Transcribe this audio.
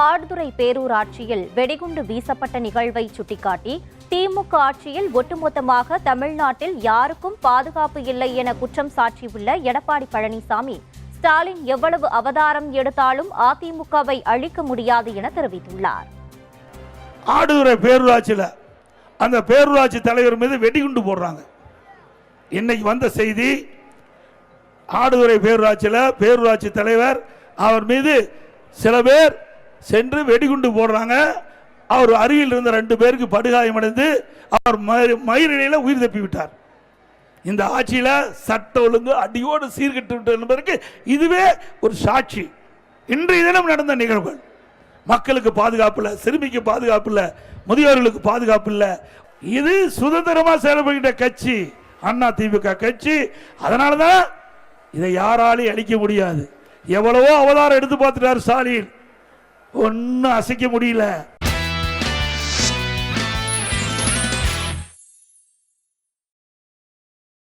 ஆடுதுறை பேரூராட்சியில் வெடிகுண்டு வீசப்பட்ட நிகழ்வை சுட்டிக்காட்டி திமுக ஆட்சியில் ஒட்டுமொத்தமாக தமிழ்நாட்டில் யாருக்கும் பாதுகாப்பு இல்லை என குற்றம் சாட்டியுள்ள எடப்பாடி பழனிசாமி ஸ்டாலின் எவ்வளவு அவதாரம் எடுத்தாலும் அதிமுகவை அழிக்க முடியாது என தெரிவித்துள்ளார். ஆடுதுறை பேரூராட்சியில் அந்த பேரூராட்சி தலைவர் மீது வெடிகுண்டு போடுறாங்க. இன்னைக்கு வந்த செய்தி ஆடுதுறை பேரூராட்சியில் பேரூராட்சி தலைவர் அவர் மீது சில பேர் சென்று வெடிகுண்டு போடுறாங்க. அவர் அருகில் இருந்த ரெண்டு பேருக்கு படுகாயமடைந்து அவர் மயிரிழையில் உயிர் தப்பி விட்டார். இந்த ஆட்சியில் சட்ட ஒழுங்கு அடியோடு சீர்கட்டு விட்டது என்பதற்கு இதுவே ஒரு சாட்சி. இன்றைய தினம் நடந்த நிகழ்வுகள். மக்களுக்கு பாதுகாப்பு இல்லை சிறுமிக்கு பாதுகாப்பு இல்லை முதியோர்களுக்கு பாதுகாப்பு இல்லை. இது சுதந்திரமாக செயல்படுகின்ற கட்சி அண்ணா திமுக கட்சி. அதனால தான் இதை யாராலையும் அழிக்க முடியாது. எவ்வளவோ அவதாரம் எடுத்து பார்த்துட்டார் ஸ்டாலின். ஒன்றும் அசைக்க முடியல.